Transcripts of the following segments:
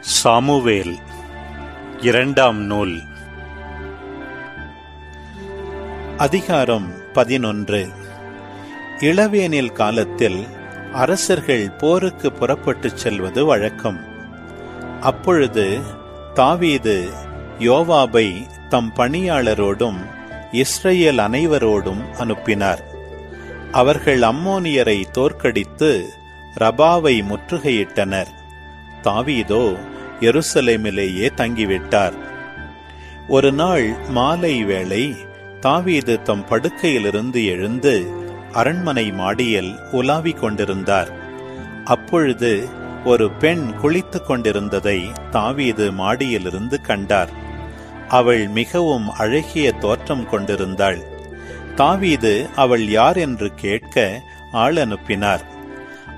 Samuel இரண்டாம் நூல். அதிகாரம் பதினொன்று. இளவேனில் காலத்தில் அரசர்கள் போருக்கு புறப்பட்டுச் செல்வது வழக்கம். அப்பொழுது தாவீது யோவாபை தம் பணியாளரோடும் இஸ்ரேல் அனைவரோடும் அனுப்பினார். அவர்கள் அம்மோனியரை தோற்கடித்து ரபாவை முற்றுகையிட்டனர். தாவீதோ எருசலேமிலேயே தங்கிவிட்டார். ஒரு நாள் மாலை வேளை தாவீது தம் படுக்கையிலிருந்து எழுந்து அரண்மனை மாடியில் உலாவிக் கொண்டிருந்தார். அப்பொழுது ஒரு பெண் குளித்துக் கொண்டிருந்ததை தாவீது மாடியிலிருந்து கண்டார். அவள் மிகவும் அழகிய தோற்றம் கொண்டிருந்தாள். தாவீது அவள் யார் என்று கேட்க ஆள் அனுப்பினார்.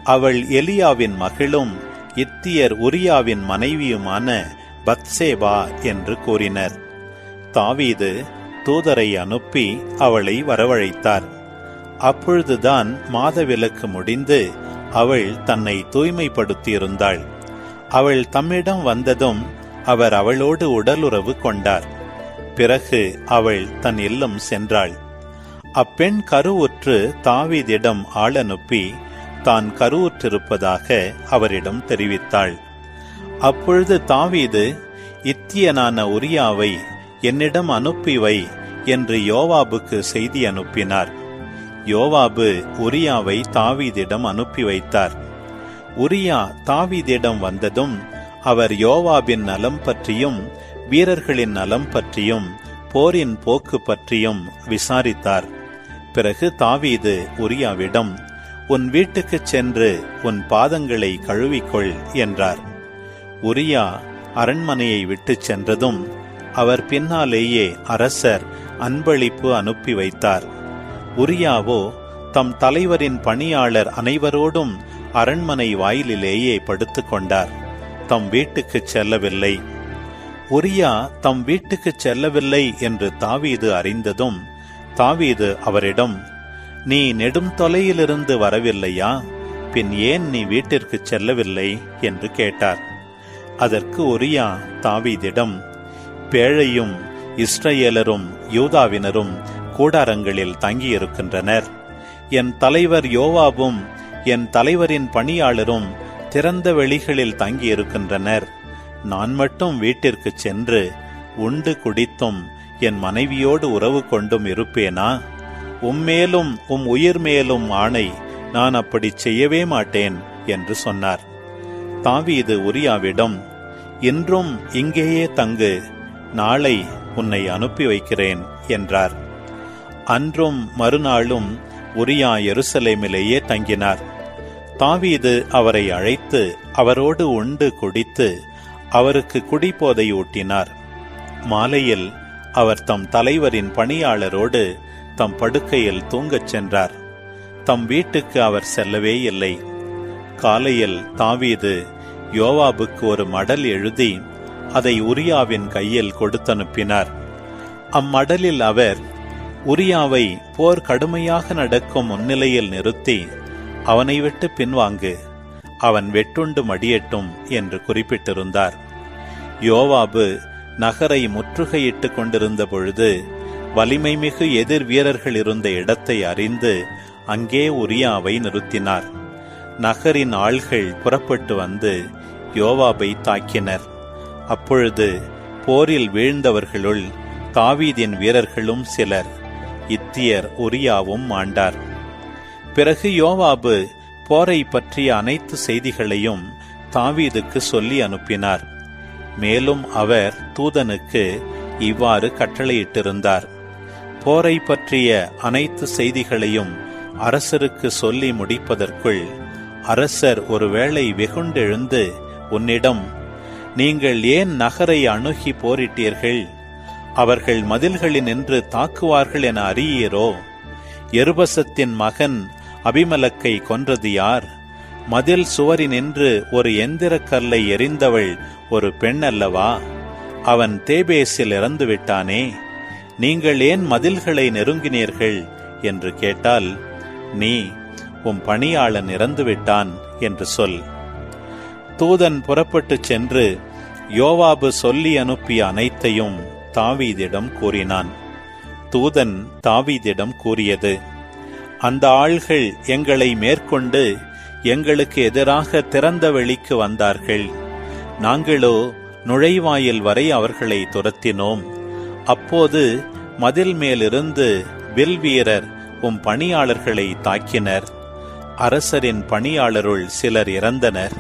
அவள் எலியாவின் மகளும் இத்தியர் உரியாவின் மனைவியுமான பத்சேபா என்று கூறினர். தாவீது தூதரை அனுப்பி அவளை வரவழைத்தார். அப்பொழுதுதான் மாதவிலக்கு முடிந்து அவள் தன்னை தூய்மைப்படுத்தியிருந்தாள். அவள் தம்மிடம் வந்ததும் அவர் அவளோடு உடலுறவு கொண்டார். பிறகு அவள் தன் இல்லம் சென்றாள். அப்பெண் கருவுற்று தாவீதிடம் ஆளனுப்பி அனுப்பி தான் கருவுற்றிருப்பதாக அவரிடம் தெரிவித்தாள். அப்பொழுது தாவீது இத்தியனான உரியாவை என்னிடம் அனுப்பி வை என்று யோவாபுக்கு செய்தி அனுப்பினார். யோவாபு உரியாவை தாவீதிடம் அனுப்பி வைத்தார். உரியா தாவீதிடம் வந்ததும் அவர் யோவாபின் நலம் பற்றியும் வீரர்களின் நலம் பற்றியும் போரின் போக்கு பற்றியும் விசாரித்தார். பிறகு தாவீது உரியாவிடம் உன் வீட்டுக்குச் சென்று உன் பாதங்களை கழுவிக்கொள் என்றார். உரியா அரண்மனையை விட்டுச் சென்றதும் அவர் பின்னாலேயே அரசர் அன்பளிப்பு அனுப்பி வைத்தார். உரியாவோ தம் தலைவரின் பணியாளர் அனைவரோடும் அரண்மனை வாயிலிலேயே படுத்துக் கொண்டார். தம் வீட்டுக்குச் செல்லவில்லை. உரியா தம் வீட்டுக்குச் செல்லவில்லை என்று தாவீது அறிந்ததும் தாவீது அவரிடம் நீ நெடும் தொலையிலிருந்து வரவில்லையா? பின் ஏன் நீ வீட்டிற்கு செல்லவில்லை? என்று கேட்டார். அதற்கு ஒரியா தாவீதிடம் பேழையும் இஸ்ரேலரும் யூதாவினரும் கூடாரங்களில் தங்கியிருக்கின்றனர். என் தலைவர் யோவாவும் என் தலைவரின் பணியாளரும் திறந்த வெளிகளில் தங்கியிருக்கின்றனர். நான் மட்டும் வீட்டிற்கு சென்று உண்டு குடித்தும் என் மனைவியோடு உறவு கொண்டும் இருப்பேனா? உம்மேலும் உம் உயிர் மேலும் ஆணை. நான் அப்படி செய்யவே மாட்டேன் என்று சொன்னார். தாவீது உரியாவிடம் இன்றும் இங்கேயே தங்கு. நாளை உன்னை அனுப்பி வைக்கிறேன் என்றார். அன்றும் மறுநாளும் உரியா எருசலேமிலேயே தங்கினார். தாவீது அவரை அழைத்து அவரோடு உண்டு குடித்து அவருக்கு குடிபோதை ஊட்டினார் மாலையில் அவர் தம் தலைவரின் பணியாளரோடு தம் படுக்கையில் தூங்கச் சென்றார். தம் வீட்டுக்கு அவர் செல்லவே இல்லை. காலையில் தாவீது யோவாபுக்கு ஒரு மடல் எழுதி அதை உரியாவின் கையில் கொடுத்தனுப்பினார். அம்மடலில் அவர் உரியாவை போர் கடுமையாக நடக்கும் முன்னிலையில் நிறுத்தி அவனை விட்டு பின்வாங்கு அவன் வெட்டுண்டு மடியட்டும் என்று குறிப்பிட்டிருந்தார். யோவாபு நகரை முற்றுகையிட்டுக் கொண்டிருந்த பொழுது வலிமை மிகு எதிர் வீரர்கள் இருந்த இடத்தை அறிந்து அங்கே உரியாவை நிறுத்தினார். நகரின் ஆள்கள் புறப்பட்டு வந்து யோவாபை தாக்கினர். அப்பொழுது போரில் வீழ்ந்தவர்களுள் தாவீதின் வீரர்களும் சிலர் இத்தியர் உரியாவும் மாண்டார் பிறகு யோவாபு போரை பற்றிய அனைத்து செய்திகளையும் தாவீதுக்கு சொல்லி அனுப்பினார். மேலும் அவர் தூதனுக்கு இவ்வாறு கட்டளையிட்டிருந்தார். போரை பற்றிய அனைத்து செய்திகளையும் அரசருக்கு சொல்லி முடிப்பதற்குள் அரசர் ஒருவேளை வெகுண்டெழுந்து உன்னிடம் நீங்கள் ஏன் நகரை அணுகி போரிட்டீர்கள்? அவர்கள் மதில்களில் நின்று தாக்குவார்கள் என அறியீரோ? எருபசத்தின் மகன் அபிமலக்கை கொன்றது யார்? மதில் சுவரினின்று ஒரு எந்திர கல்லை எரிந்தவள் ஒரு பெண் அல்லவா அவன் தேபேசில் இறந்து விட்டானே நீங்கள் ஏன் மதில்களை நெருங்கினீர்கள்? என்று கேட்டால் நீ உம் பணியாளன் இறந்து விட்டான் என்று சொல். தூதன் புறப்பட்டுச் சென்று யோவாபு சொல்லி அனுப்பிய அனைத்தையும் தாவீதிடம் கூறினான். தூதன் தாவீதிடம் கூறியது அந்த ஆள்கள் எங்களை மேற்கொண்டு எங்களுக்கு எதிராக திறந்த வெளிக்கு வந்தார்கள். நாங்களோ நுழைவாயில் வரை அவர்களை துரத்தினோம். அப்போது மதில் மேலிருந்து வில் வீரர் உம் பணியாளர்களை தாக்கினர். அரசரின் பணியாளருள் சிலர் இறந்தனர்.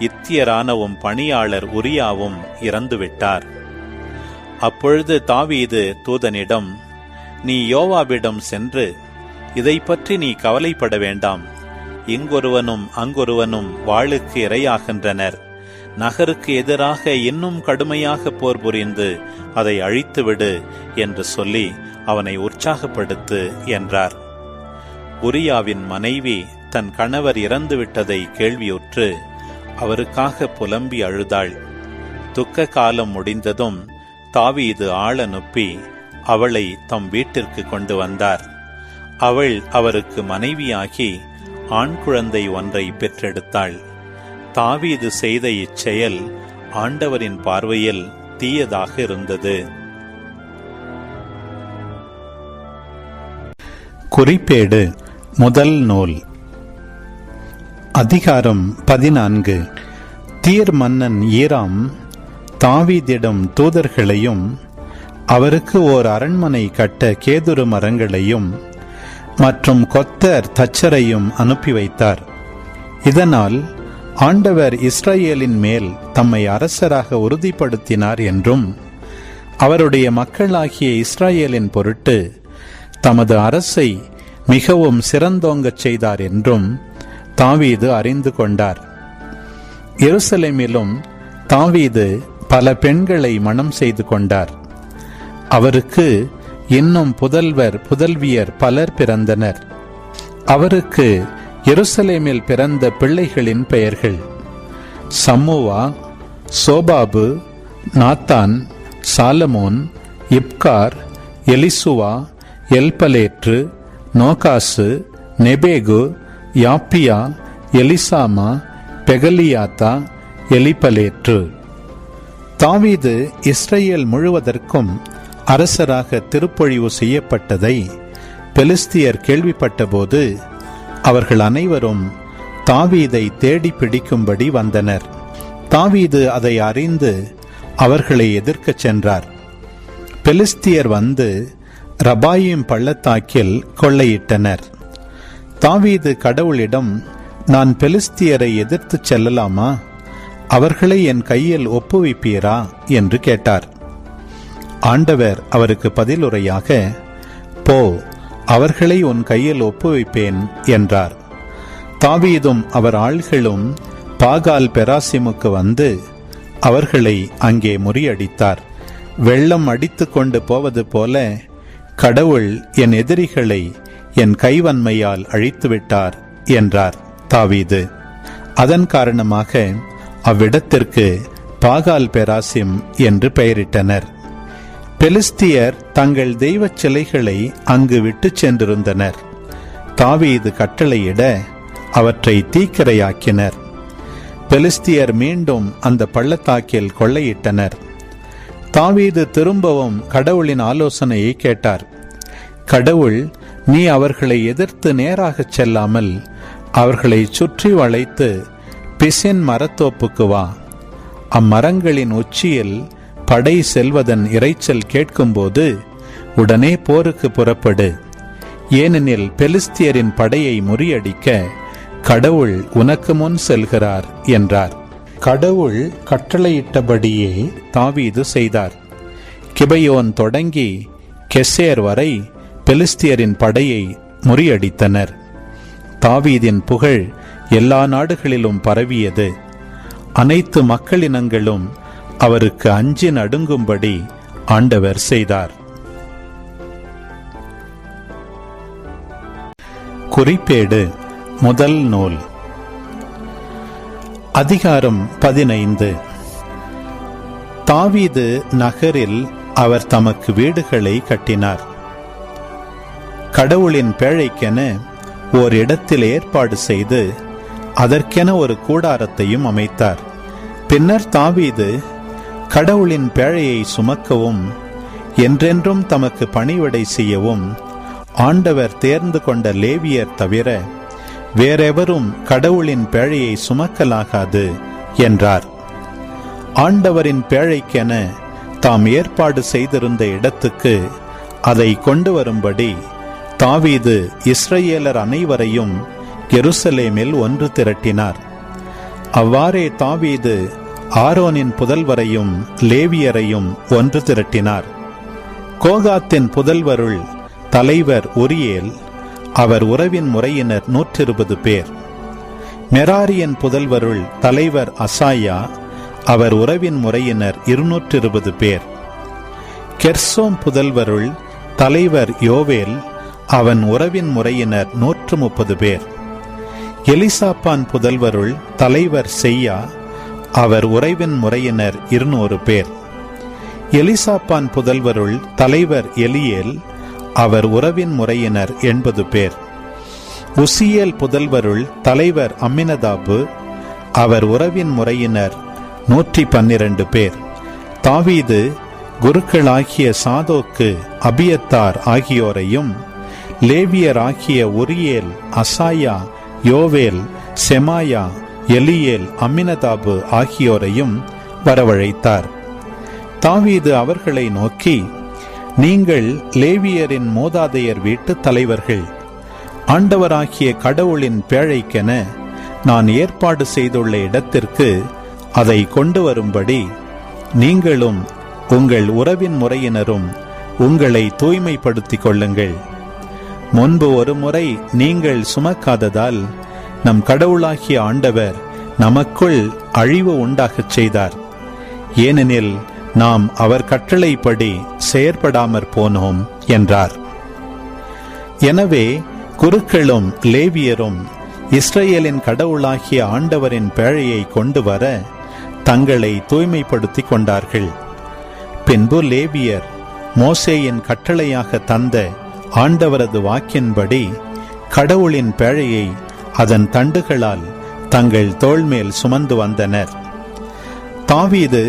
இத்தியரான உம் பணியாளர் உரியாவும் இறந்துவிட்டார். அப்பொழுது தாவீது தூதனிடம் நீ யோவாவிடம் சென்று இதை பற்றி நீ கவலைப்பட வேண்டாம். இங்கொருவனும் அங்கொருவனும் வாளுக்கு இரையாகின்றனர். நகருக்கு எதிராக இன்னும் கடுமையாக போர் புரிந்து அதை அழித்துவிடு என்று சொல்லி அவனை உற்சாகப்படுத்து என்றார். உரியாவின் மனைவி தன் கணவர் இறந்துவிட்டதை கேள்வியுற்று அவருக்காக புலம்பி அழுதாள். துக்க காலம் முடிந்ததும் தாவீது ஆள அனுப்பி அவளை தம் வீட்டிற்கு கொண்டு வந்தார். அவள் அவருக்கு மனைவியாகி ஆண் குழந்தை ஒன்றை பெற்றெடுத்தாள். தாவீது செய்த இச்செயல் ஆண்டவரின் பார்வையில் தீயதாக இருந்தது. குறிப்பேடு முதல் நூல். அதிகாரம் பதினான்கு. தீர் மன்னன் ஈராம் தாவீதிடம் தூதர்களையும் அவருக்கு ஓர் அரண்மனை கட்ட கேதுரு மரங்களையும் மற்றும் கொத்தர் தச்சரையும் அனுப்பி வைத்தார். இதனால் ஆண்டவர் இஸ்ரேலின் மேல் தம்மை அரசராக உறுதிப்படுத்தினார் என்றும் அவருடைய மக்களாகிய இஸ்ரேலின் பொருட்டு தமது அரசை மிகவும் சிறந்தோங்கச் செய்தார் என்றும் தாவீது அறிந்து கொண்டார். எருசலேமிலும் தாவீது பல பெண்களை மணம் செய்து கொண்டார். அவருக்கு இன்னும் புதல்வர் புதல்வியர் பலர் பிறந்தனர். அவருக்கு எருசலேமில் பிறந்த பிள்ளைகளின் பெயர்கள். Shammua Shobab Nathan Solomon இப்கார் Elishua Elpelet Nogah Nepheg Japhia Elishama Beeliada Eliphelet. David Israel முழுவதற்கும் அரசராக திருப்பொழிவு செய்யப்பட்டதை பெலிஸ்தியர் கேள்விப்பட்டபோது அவர்கள் அனைவரும் தாவீதை தேடி பிடிக்கும்படி வந்தனர். தாவீது அதை அறிந்து அவர்களை எதிர்க்கச் சென்றார். பெலிஸ்தியர் வந்து ரபாயும் பள்ளத்தாக்கில் கொள்ளையிட்டனர். தாவீது கடவுளிடம் நான் பெலிஸ்தியரை எதிர்த்துச் செல்லலாமா? அவர்களை என் கையில் ஒப்புவிப்பீரா? என்று கேட்டார். ஆண்டவர் அவருக்கு பதிலுரையாக போ அவர்களை உன் கையில் ஒப்புவிப்பேன் என்றார். தாவீதும் அவர் ஆள்களும் பாகால் பெராசிமுக்கு வந்து அவர்களை அங்கே முறியடித்தார். வெள்ளம் அடித்து கொண்டு போவது போல கடவுள் என் எதிரிகளை என் கைவன்மையால் அழித்துவிட்டார் என்றார் தாவீது. அதன் காரணமாக அவ்விடத்திற்கு பாகால் பெராசிம் என்று பெயரிட்டனர். பெலிஸ்தியர் தங்கள் தெய்வச் சிலைகளை அங்கு விட்டுச் சென்றிருந்தனர். தாவீது கட்டளையிட அவற்றை தீக்கிரையாக்கினர். பெலிஸ்தியர் மீண்டும் அந்த பள்ளத்தாக்கில் கொள்ளையிட்டனர். தாவீது திரும்பவும் கடவுளின் ஆலோசனையை கேட்டார். கடவுள் நீ அவர்களை எதிர்த்து நேராகச் செல்லாமல் அவர்களை சுற்றி வளைத்து பிசின் மரத்தோப்புக்கு வா. அம்மரங்களின் உச்சியில் படை செல்வதன் இறைச்சல் கேட்கும்போது உடனே போருக்கு புறப்படு. ஏனெனில் பெலிஸ்தியரின் படையை முறியடிக்க கடவுள் உனக்கு முன் செல்கிறார் என்றார். கடவுள் கட்டளையிட்டபடியே தாவீது செய்தார். கிபையோன் தொடங்கி கெசேர் வரை பெலிஸ்தியரின் படையை முறியடித்தனர். தாவீதின் புகழ் எல்லா நாடுகளிலும் பரவியது. அனைத்து மக்களினங்களும் அவருக்கு அஞ்சி நடுங்கும்படி ஆண்டவர் செய்தார். குறிப்பேடு முதல் நூல். அதிகாரம் பதினைந்து. தாவீது நகரில் அவர் தமக்கு வீடுகளை கட்டினார். கடவுளின் பேழைக்கென ஓர் இடத்தில் ஏற்பாடு செய்து அதற்கென ஒரு கூடாரத்தையும் அமைத்தார். பின்னர் தாவீது கடவுளின் பேழையை சுமக்கவும் என்றென்றும் தமக்கு பணிவிடை செய்யவும் ஆண்டவர் தேர்ந்து கொண்ட லேவியர் தவிர வேறெவரும் கடவுளின் பேழையை சுமக்கலாகாது என்றார். ஆண்டவரின் பேழைக்கென தாம் ஏற்பாடு செய்திருந்த இடத்துக்கு அதை கொண்டு வரும்படி தாவீது இஸ்ரேலர் அனைவரையும் எருசலேமில் ஒன்று திரட்டினார். அவ்வாறே தாவீது ஆரோனின் புதல்வரையும் லேவியரையும் ஒன்று திரட்டினார். கோகாத்தின் புதல்வருள் தலைவர் உரியேல் அவர் உறவின் முறையினர் நூற்றிருபது பேர். மெராரியன் புதல்வருள் தலைவர் அசாயா அவர் உறவின் முறையினர் இருநூற்றிருபது பேர். கெர்சோம் புதல்வருள் தலைவர் யோவேல் அவன் உறவின் முறையினர் நூற்று முப்பது பேர். எலிசாப்பான் புதல்வருள் தலைவர் செய்யா அவர் உறைவின் முறையினர் இருநூறு பேர். எலிசாப்பான் புதல்வருள் தலைவர் எலியேல் அவர் உறவின் முறையினர் எண்பது பேர். உசியேல் புதல்வருள் தலைவர் அம்மினதாபு அவர் உறவின் முறையினர் நூற்றி பன்னிரண்டு பேர். தாவீது குருக்களாகிய சாதோக்கு அபியத்தார் ஆகியோரையும் லேவியர் ஆகிய உரியேல் அசாயா யோவேல் செமாயா எலியேல் அம்மினதாபு ஆகியோரையும் வரவழைத்தார். தாவீது அவர்களை நோக்கி நீங்கள் லேவியரின் மூதாதையர் வீட்டு தலைவர்கள். ஆண்டவராகிய கடவுளின் பேழைக்கென நான் ஏற்பாடு செய்துள்ள இடத்திற்கு அதை கொண்டு வரும்படி நீங்களும் உங்கள் உறவின் முறையினரும் உங்களை தூய்மைப்படுத்திக் கொள்ளுங்கள். முன்பு ஒரு முறை நீங்கள் சுமக்காததால் நம் கடவுளாகிய ஆண்டவர் நமக்குள் அழிவு உண்டாகச் செய்தார். ஏனெனில் நாம் அவர் கட்டளைப்படி செயற்படாமற் போனோம் என்றார். எனவே குருக்களும் லேவியரும் இஸ்ரேலின் கடவுளாகிய ஆண்டவரின் பேழையை கொண்டு வர தங்களை தூய்மைப்படுத்திக் கொண்டார்கள். பின்பு லேவியர் மோசேயின் கட்டளையாக தந்த ஆண்டவரது வாக்கின்படி கடவுளின் பேழையை அதன் தண்டுகளால் தங்கள் தோள்மேல் சுமந்து வந்தனர். தாவீது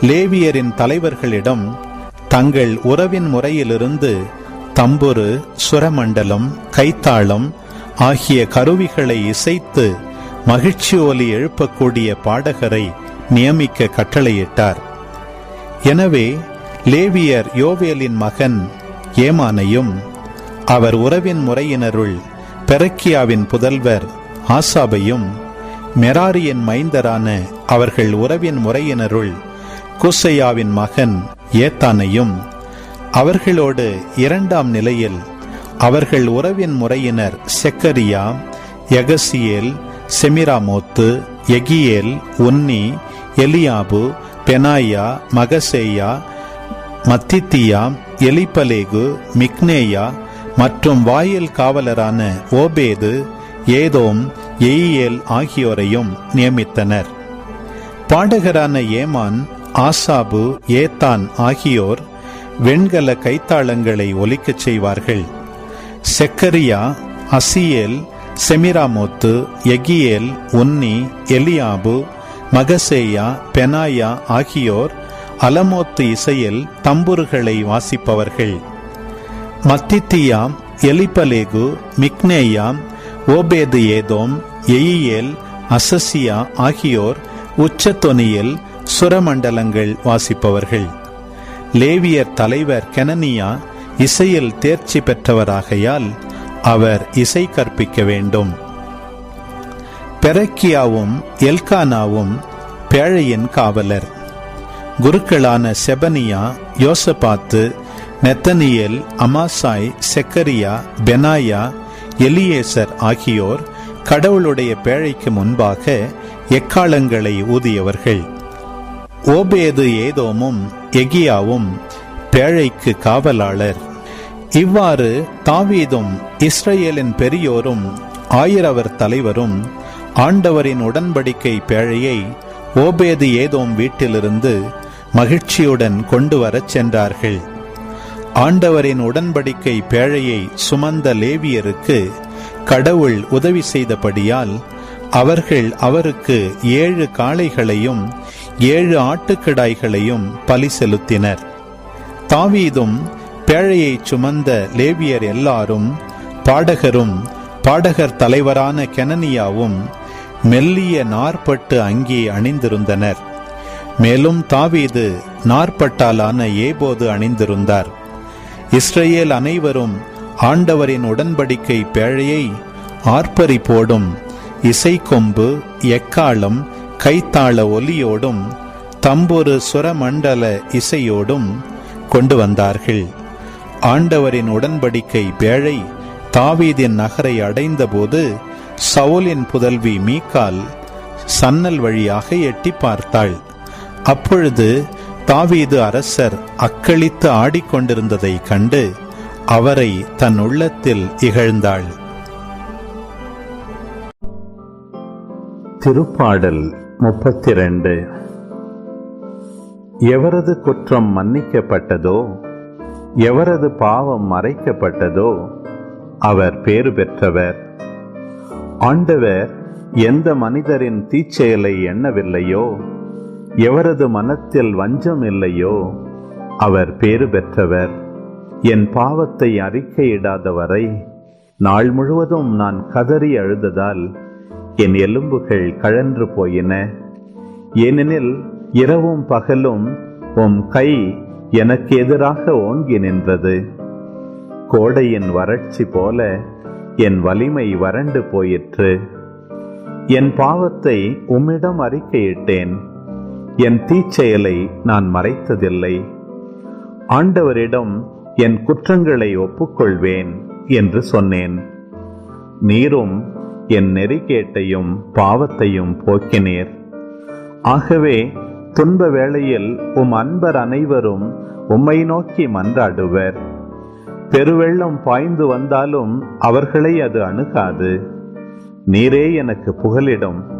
லேவியரின் தலைவர்களிடம் தங்கள் உறவின் முறையிலிருந்து தம்புரு சுரமண்டலம் கைத்தாளம் ஆகிய கருவிகளை இசைத்து மகிழ்ச்சி ஒலி எழுப்பக்கூடிய பாடகரை நியமிக்க கட்டளையிட்டார். எனவே லேவியர் யோவேலின் மகன் ஏமானையும் அவர் உறவின் முறையினருள் பெரக்கியாவின் புதல்வர் ஆசாபையும் மெராரியின் மைந்தரான அவர்கள் உறவின் முறையினருள் குசையாவின் மகன் ஏத்தானையும் அவர்களோடு இரண்டாம் நிலையில் அவர்கள் உறவின் முறையினர் செக்கரியா எகசியேல் செமிராமோத்து எகியேல் உன்னி எலியாபு பெனாயா மகசேயா மத்தித்தியா எலிபலேகு மிக்னேயா மற்றும் வாயில் காவலரான ஓபேது ஏதோம் எயியேல் ஆகியோரையும் நியமித்தனர். பாடகரான ஏமான் ஆசாபு ஏத்தான் ஆகியோர் வெண்கல கைத்தாளங்களை ஒலிக்கச் செய்வார்கள். செக்கரியா அசியேல் செமிராமோத்து எகியேல் உன்னி எலியாபு மகசேயா பெனாயா ஆகியோர் அலமோத்து இசையில் தம்புருகளை வாசிப்பவர்கள். மத்தித்தியாம் எலிபலேகு மிக்னேயாம் ஓபேது ஏதோம் எயியேல் அசசியா ஆகியோர் உச்சத்தொனியில் சுரமண்டலங்கள் வாசிப்பவர்கள். லேவியர் தலைவர் கெனனியா இசையில் தேர்ச்சி பெற்றவராகையால் அவர் இசை கற்பிக்க வேண்டும். பெரக்கியாவும் எல்கானாவும் பேழையின் காவலர். குருக்களான செபனியா யோசபாத்து நெத்தனியல் அமாசாய் செக்கரியா பெனாயா எலியேசர் ஆகியோர் கடவுளுடைய பேழைக்கு முன்பாக எக்காலங்களை ஊதியவர்கள். ஓபேது ஏதோமும் எகியாவும் பேழைக்கு காவலாளர். இவ்வாறு தாவீதும் இஸ்ரேலின் பெரியோரும் ஆயிரவர் தலைவரும் ஆண்டவரின் உடன்படிக்கை பேழையை ஓபேது ஏதோம் வீட்டிலிருந்து மகிழ்ச்சியுடன் கொண்டு வரச் சென்றார்கள். ஆண்டவரின் உடன்படிக்கை பேழையை சுமந்த லேவியருக்கு கடவுள் உதவி செய்தபடியால் அவர்கள் அவருக்கு ஏழு காளைகளையும் ஏழு ஆட்டுக்கிடாய்களையும் பலி செலுத்தினர் தாவீதும் பேழையைச் சுமந்த லேவியர் எல்லாரும் பாடகரும் பாடகர் தலைவரான கெனனியாவும் மெல்லிய நாற்பட்டு அங்கி அணிந்திருந்தனர். மேலும் தாவீது நாற்பட்டாலான ஏபோது அணிந்திருந்தார். இஸ்ரேல் அனைவரும் ஆண்டவரின் உடன்படிக்கை பேழையை ஆர்ப்பரிப்போடும் இசைக்கொம்பு எக்காளம் கைத்தாள ஒலியோடும் தம்பொரு சுரமண்டல இசையோடும் கொண்டு வந்தார்கள். ஆண்டவரின் உடன்படிக்கை பேழை தாவீதின் நகரை அடைந்தபோது சவுலின் புதல்வி மீக்கால் சன்னல் வழியாக எட்டி பார்த்தாள். அப்பொழுது தாவீது அரசர் அக்களித்து ஆடிக்கொண்டிருந்ததை கண்டு அவரை தன் உள்ளத்தில் இகழ்ந்தாள். திருப்பாடல் முப்பத்தி ரெண்டு எவரது குற்றம் மன்னிக்கப்பட்டதோ எவரது பாவம் மறைக்கப்பட்டதோ அவர் பேறு பெற்றவர். ஆண்டவர் எந்த மனிதரின் தீச்செயலை எண்ணவில்லையோ எவரது மனத்தில் வஞ்சம் இல்லையோ அவர் பேறு பெற்றவர். என் பாவத்தை அறிக்கையிடாத வரை நாள் முழுவதும் நான் கதறி அழுததால் என் எலும்புகள் கழன்று போயின. ஏனெனில் இரவும் பகலும் உம் கை எனக்கு எதிராக ஓங்கி நின்றது. கோடையின் வறட்சி போல என் வலிமை வறண்டு போயிற்று. என் பாவத்தை உம்மிடம் அறிக்கையிட்டேன். என் தீச்செயலை நான் மறைத்ததில்லை. ஆண்டவரிடம் என் குற்றங்களை ஒப்புக்கொள்வேன் என்று சொன்னேன். நீரும் என் நெறிகேட்டையும் பாவத்தையும் போக்கினீர். ஆகவே துன்ப வேளையில் உம் அன்பர் அனைவரும் உம்மை நோக்கி மன்றாடுவர். பெருவெள்ளம் பாய்ந்து வந்தாலும் அவர்களை அது அணுகாது. நீரே எனக்கு புகலிடம்.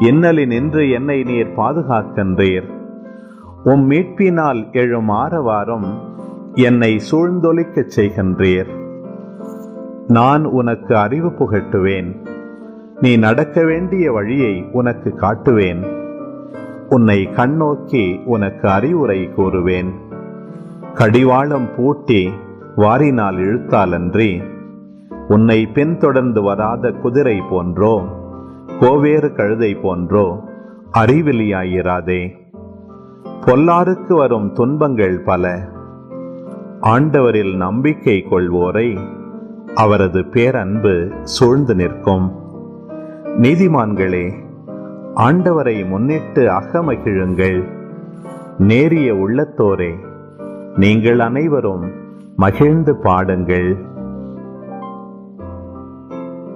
இன்னலி நின்று என்னை நீர் பாதுகாக்கின்றீர். உம் மீட்பினால் எழும் ஆரவாரம் என்னை சூழ்ந்தொழிக்கச் செய்கின்றீர். நான் உனக்கு அறிவு புகட்டுவேன். நீ நடக்க வேண்டிய வழியை உனக்கு காட்டுவேன். உன்னை கண்ணோக்கி உனக்கு அறிவுரை கூறுவேன். கடிவாளம் பூட்டி வாரினால் இழுத்தாலன்றி உன்னை பின்தொடர்ந்து வராத குதிரை போன்றோ கோவேறு கழுதை போன்றோ அறிவிலியாயிராதே. பொல்லாருக்கு வரும் துன்பங்கள் பல. ஆண்டவரில் நம்பிக்கை கொள்வோரை அவரது பேரன்பு சூழ்ந்து நிற்கும். நீதிமான்களே ஆண்டவரை முன்னிட்டு அகமகிழுங்கள் நேரிய உள்ளத்தோரே நீங்கள் அனைவரும் மகிழ்ந்து பாடுங்கள்.